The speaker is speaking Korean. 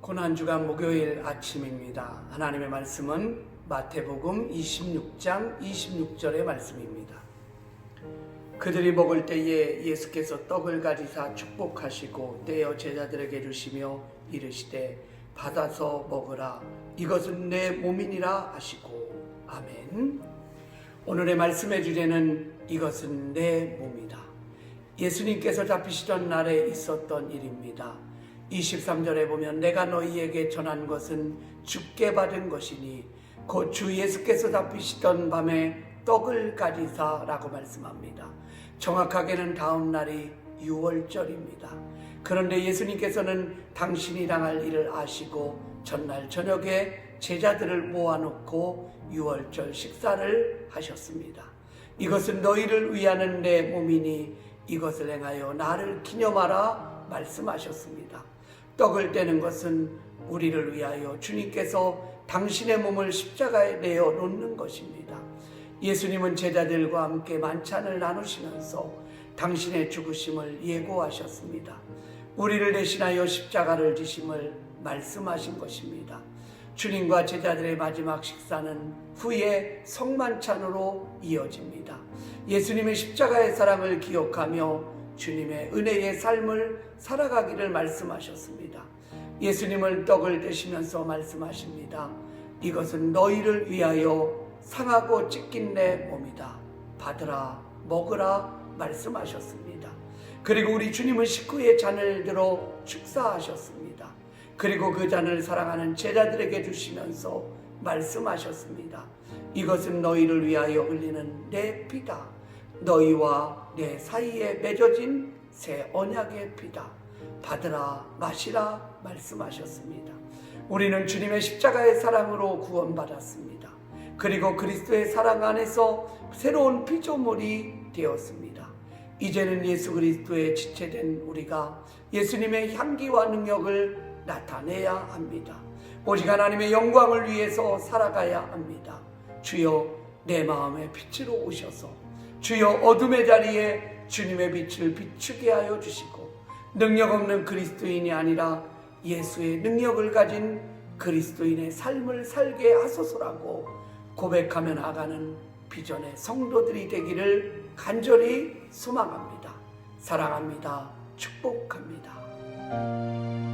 고난주간 목요일 아침입니다. 하나님의 말씀은 마태복음 26장 26절의 말씀입니다. 그들이 먹을 때에 예수께서 떡을 가지사 축복하시고 떼어 제자들에게 주시며 이르시되 받아서 먹으라 이것은 내 몸이니라 하시고 아멘. 오늘의 말씀의 주제는 이것은 내 몸이다. 예수님께서 잡히시던 날에 있었던 일입니다. 23절에 보면 내가 너희에게 전한 것은 죽게 받은 것이니 곧 주 예수께서 잡히시던 밤에 떡을 가지사라고 말씀합니다. 정확하게는 다음 날이 6월절입니다. 그런데 예수님께서는 당신이 당할 일을 아시고 전날 저녁에 제자들을 모아놓고 6월절 식사를 하셨습니다. 이것은 너희를 위하는 내 몸이니 이것을 행하여 나를 기념하라 말씀하셨습니다. 떡을 떼는 것은 우리를 위하여 주님께서 당신의 몸을 십자가에 내어 놓는 것입니다. 예수님은 제자들과 함께 만찬을 나누시면서 당신의 죽으심을 예고하셨습니다. 우리를 대신하여 십자가를 지심을 말씀하신 것입니다. 주님과 제자들의 마지막 식사는 후에 성만찬으로 이어집니다. 예수님의 십자가의 사랑을 기억하며 주님의 은혜의 삶을 살아가기를 말씀하셨습니다. 예수님을 떡을 드시면서 말씀하십니다. 이것은 너희를 위하여 상하고 찢긴 내 몸이다. 받으라, 먹으라 말씀하셨습니다. 그리고 우리 주님은 식구의 잔을 들어 축사하셨습니다. 그리고 그 잔을 사랑하는 제자들에게 주시면서 말씀하셨습니다. 이것은 너희를 위하여 흘리는 내 피다. 너희와 내 사이에 맺어진 새 언약의 피다. 받으라, 마시라 말씀하셨습니다. 우리는 주님의 십자가의 사랑으로 구원받았습니다. 그리고 그리스도의 사랑 안에서 새로운 피조물이 되었습니다. 이제는 예수 그리스도의 지체된 우리가 예수님의 향기와 능력을 나타내야 합니다. 오직 하나님의 영광을 위해서 살아가야 합니다. 주여 내 마음의 빛으로 오셔서 주여 어둠의 자리에 주님의 빛을 비추게 하여 주시고 능력 없는 그리스도인이 아니라 예수의 능력을 가진 그리스도인의 삶을 살게 하소서라고 고백하며 나가는 비전의 성도들이 되기를 간절히 소망합니다. 사랑합니다. 축복합니다.